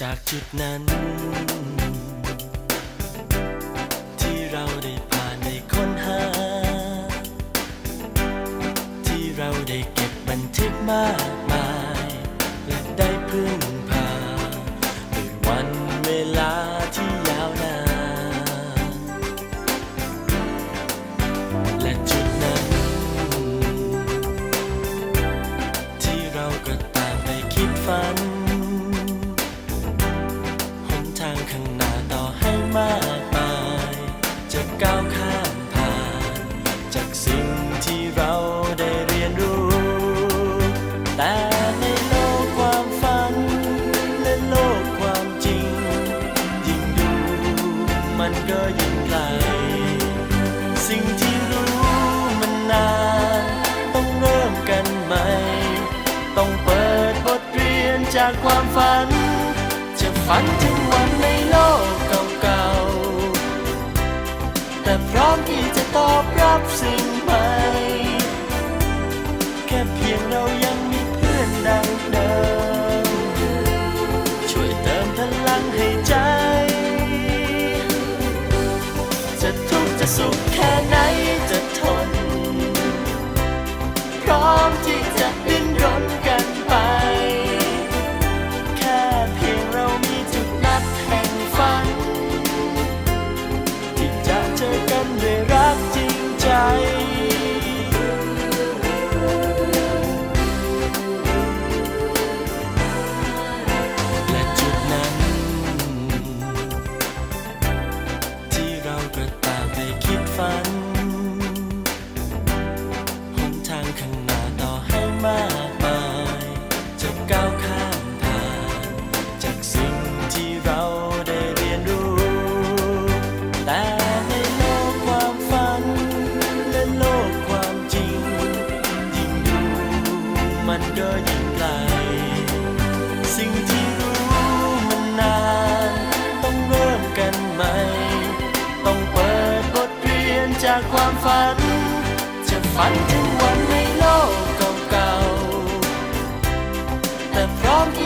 จากจุดนั้น ที่เราได้ผ่านได้ค้นหา ที่เราได้เก็บบันทึกมากมาย และได้พึ่งพาด้วยวันเวลาที่ยาวนาน และจุดนั้น ที่เราก็ตามไปคิดฝัน ก้าวข้ามผ่าน จากสิ่งที่เราได้เรียนรู้ แต่ในโลกความฝัน และโลกความจริง ยิ่งดูมันก็ยิ่งไกล สิ่งที่รู้มันนาน ต้องเริ่มกันใหม่ ต้องเปิดบทเรียนจากความฝัน จะฝันถึงวันในโลกเก่า แต่พร้อมที่จะตอบรับสิ่งใหม่ แค่เพียงเรายังมีเพื่อนดังเดิม ช่วยเติมพลังให้ใจ จะทุกข์จะสุขแค่ไหน จากความฝัน จะฝันถึงวันในโลกเก่าๆแต่พร้อมที่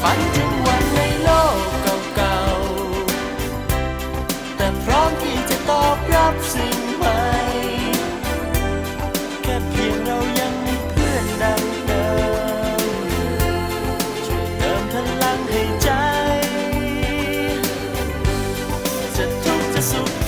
ฝันถึงวันในโลกเก่าๆ แต่พร้อมที่จะตอบรับสิ่งใหม่ แค่เพียงเรายังมีเพื่อนดังเดิมช่วยเติมพลังให้ใจ จะทุกข์จะสุข